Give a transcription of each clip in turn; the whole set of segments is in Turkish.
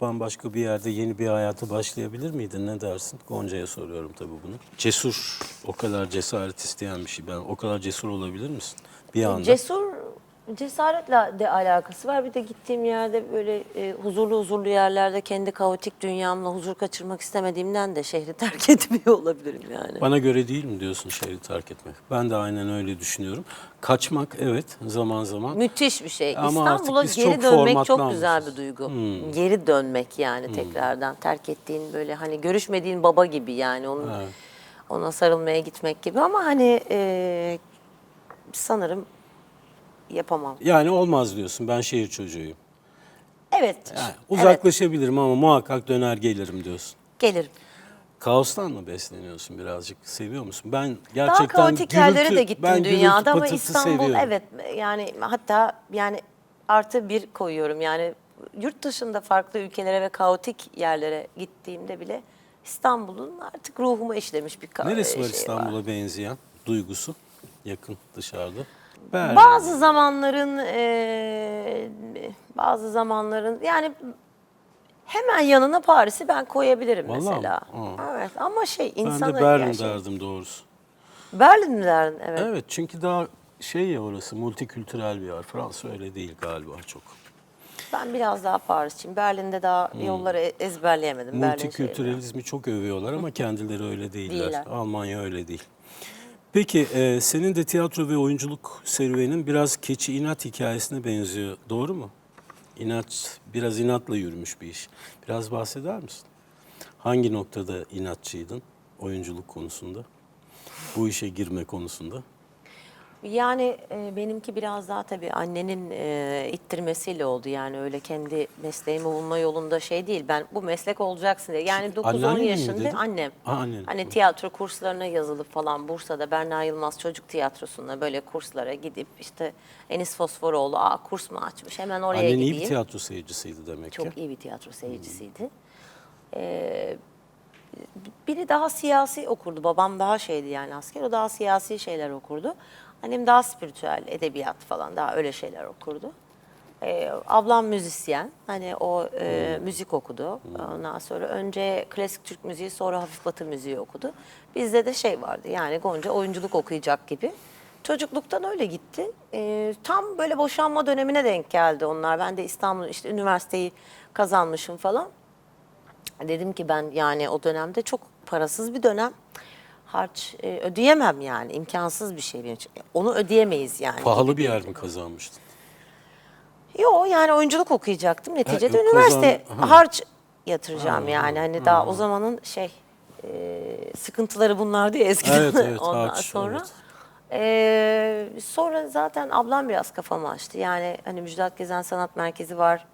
bambaşka bir yerde yeni bir hayata başlayabilir miydin? Ne dersin? Gonca'ya soruyorum tabii bunu. Cesur, o kadar cesaret isteyen bir şey. Ben o kadar cesur olabilir misin? Bir anda. Cesur cesaretle de alakası var. Bir de gittiğim yerde böyle e, huzurlu huzurlu yerlerde kendi kaotik dünyamla huzur kaçırmak istemediğimden de şehri terk etmiyor olabilirim yani. Bana göre değil mi diyorsun şehri terk etmek? Ben de aynen öyle düşünüyorum. Kaçmak evet zaman zaman. Müthiş bir şey. Ama İstanbul'a geri çok dönmek çok güzel bir duygu. Hmm. Geri dönmek yani tekrardan terk ettiğin böyle hani görüşmediğin baba gibi yani onun Evet. ona sarılmaya gitmek gibi ama hani e, sanırım yapamam. Yani olmaz diyorsun. Ben şehir çocuğuyum. Evet. Yani uzaklaşabilirim ama muhakkak döner gelirim diyorsun. gelirim. Kaostan mı besleniyorsun birazcık? Seviyor musun? Ben Daha gerçekten kaotik yerlere gürültü- de gittim ben gürültü dünyada ama patırtı İstanbul seviyorum. evet yani hatta yani artı bir koyuyorum yani yurt dışında farklı ülkelere ve kaotik yerlere gittiğimde bile İstanbul'un artık ruhuma işlemiş bir ka- Neresi var şey İstanbul'a benzeyen duygusu? Yakın dışarıda. Berlin. Bazı zamanların eee, bazı zamanların yani hemen yanına Paris'i ben koyabilirim Vallahi mesela. mi? Evet ama şey Ben insanı de Berlin yani şey- derdim doğrusu. Berlin mi derdin? Evet. Evet çünkü daha şey ya orası multikültürel bir yer. Fransa öyle değil galiba çok. Ben biraz daha Parisçiyim. Berlin'de daha Hmm. yolları e- ezberleyemedim. Berlin. Multikültürelizmi çok övüyorlar ama kendileri öyle değiller. Değiller. Almanya öyle değil. Peki e, senin de tiyatro ve oyunculuk serüvenin biraz keçi inat hikayesine benziyor. Doğru mu? İnat, biraz inatla yürümüş bir iş. Biraz bahseder misin? Hangi noktada inatçıydın oyunculuk konusunda? Bu işe girme konusunda? Yani e, benimki biraz daha tabii annenin e, ittirmesiyle oldu. Yani öyle kendi mesleğimi bulma yolunda şey değil. Ben bu meslek olacaksın diye. Yani 9-10 Anneannen mi yaşında dedin? annem. Ha, annen. Hani tiyatro kurslarına yazılıp falan Bursa'da Berna Yılmaz Çocuk Tiyatrosu'na böyle kurslara gidip işte Enis Fosforoğlu aa kurs mu açmış hemen oraya Annen gideyim. iyi bir tiyatro seyircisiydi demek ki. Çok iyi bir tiyatro seyircisiydi. Ee, biri daha siyasi okurdu. Babam daha şeydi yani asker. O daha siyasi şeyler okurdu. Annem daha spiritüel, edebiyat falan daha öyle şeyler okurdu. Ee, ablam müzisyen. Hani o e, müzik okudu. Ondan sonra önce klasik Türk müziği sonra hafif batı müziği okudu. Bizde de şey vardı yani Gonca oyunculuk okuyacak gibi. Çocukluktan öyle gitti. Ee, tam böyle boşanma dönemine denk geldi onlar. Ben de İstanbul işte üniversiteyi kazanmışım falan. Dedim ki ben yani o dönemde çok parasız bir dönem. Harç e, ödeyemem yani imkansız bir şey benim için. Onu ödeyemeyiz yani. Pahalı bir yer mi kazanmıştın? Yo yani oyunculuk okuyacaktım. Neticede yok, üniversite kazan- ha. harç yatıracağım yani. Hani daha o zamanın şey e, sıkıntıları bunlardı ya eskiden. Evet, evet, Ondan harç, sonra. evet. e, sonra zaten ablam biraz kafamı açtı. Yani hani Müjdat Gezen Sanat Merkezi var.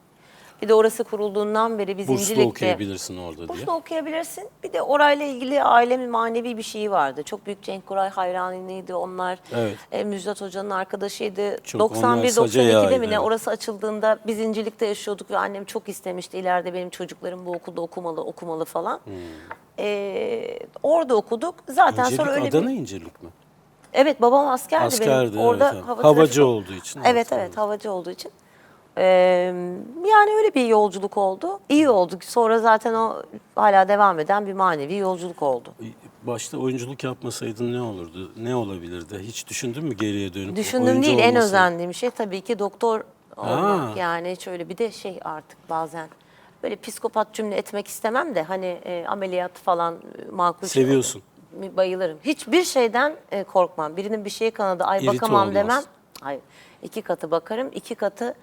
Bir de orası kurulduğundan beri biz Burslu İncirlik'te... okuyabilirsin orada diye. Burslu okuyabilirsin. Bir de orayla ilgili ailemin manevi bir şeyi vardı. Çok büyük Cenk Koray hayranıydı onlar. Evet. E, Müjdat Hoca'nın onlar 91-92'de Sacaya'ydı, mi ne orası açıldığında biz İncirlik'te yaşıyorduk ve annem çok istemişti ileride benim çocuklarım bu okulda okumalı okumalı falan. Hmm. E, orada okuduk. Zaten İncirlik sonra öyle Adana bir... İncirlik mi? Evet babam askerdi, Askerdi, benim. Orada evet, evet. hava Havacı olduğu için, evet, evet. havacı olduğu için. Ee, yani öyle bir yolculuk oldu. İyi oldu. Sonra zaten o hala devam eden bir manevi yolculuk oldu. Başta oyunculuk yapmasaydın ne olurdu? Ne olabilirdi? Hiç düşündün mü geriye dönüp? Düşündüğüm oyuncu değil en olmasaydın? özendiğim şey tabii ki doktor olmak. Ha. Yani hiç öyle bir de şey artık bazen böyle psikopat cümle etmek istemem de hani e, ameliyat falan e, makul şey- Seviyorsun. Bayılırım. Hiçbir şeyden e, korkmam. Birinin bir şeyi kanadı ay İrite bakamam olmaz. demem. Hayır. İki katı bakarım. iki katı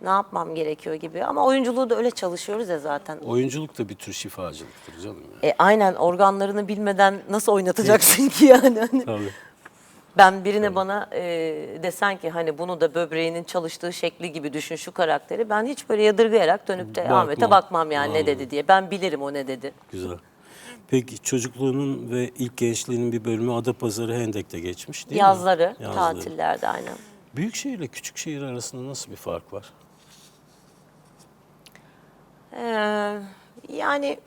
ne yapmam gerekiyor gibi. Ama oyunculuğu da öyle çalışıyoruz ya zaten. Oyunculuk da bir tür şifacılıktır canım. ya. E, aynen organlarını bilmeden nasıl oynatacaksın ki yani? Hani Tabii. ben birine bana e, desen ki hani bunu da böbreğinin çalıştığı şekli gibi düşün şu karakteri. Ben hiç böyle yadırgayarak dönüp de Bakmam. Ahmet'e bakmam yani ne Anladım. dedi diye. Ben bilirim o ne dedi. Güzel. Peki çocukluğunun ve ilk gençliğinin bir bölümü Adapazarı Hendek'te geçmiş değil mi? Yazları, Yazları. tatillerde aynen. Büyük şehirle küçük şehir arasında nasıl bir fark var? Ee, yani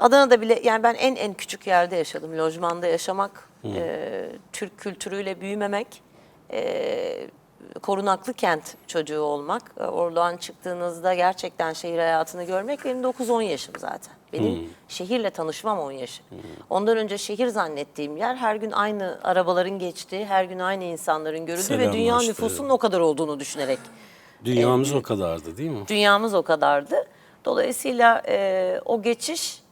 Adana'da bile yani ben en en küçük yerde yaşadım. Lojmanda yaşamak, e, Türk kültürüyle büyümemek, e, korunaklı kent çocuğu olmak, e, oradan çıktığınızda gerçekten şehir hayatını görmek benim 9-10 yaşım zaten. Benim şehirle tanışmam 10 yaşım. Ondan önce şehir zannettiğim yer her gün aynı arabaların geçtiği, her gün aynı insanların görüldüğü ve dünya nüfusunun o kadar olduğunu düşünerek Dünyamız o kadardı değil mi? dünyamız o kadardı. Dolayısıyla e, o geçiş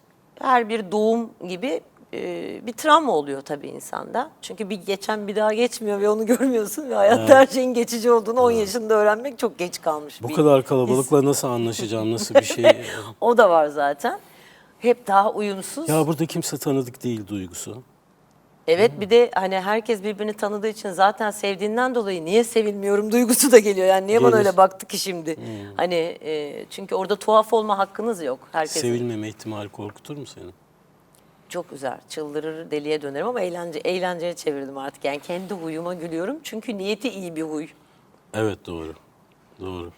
her bir doğum gibi e, bir travma oluyor tabii insanda. Çünkü bir geçen bir daha geçmiyor ve onu görmüyorsun ve hayatta her şeyin geçici olduğunu 10 yaşında öğrenmek çok geç kalmış. Bu bir kadar kalabalıkla nasıl anlaşacağım, nasıl bir şey? O da var zaten. Hep daha uyumsuz. ya burada kimse tanıdık değil duygusu. Evet bir de hani herkes birbirini tanıdığı için zaten sevdiğinden dolayı niye sevilmiyorum duygusu da geliyor. Yani niye bana Gelir. öyle baktı ki şimdi? Hani e, çünkü orada tuhaf olma hakkınız yok. Herkesin. Sevilmeme ihtimali korkutur mu seni? Çok güzel. Çıldırır deliye dönerim ama eğlence, eğlenceye çevirdim artık. Yani kendi huyuma gülüyorum. Çünkü niyeti iyi bir huy. Evet doğru. Doğru.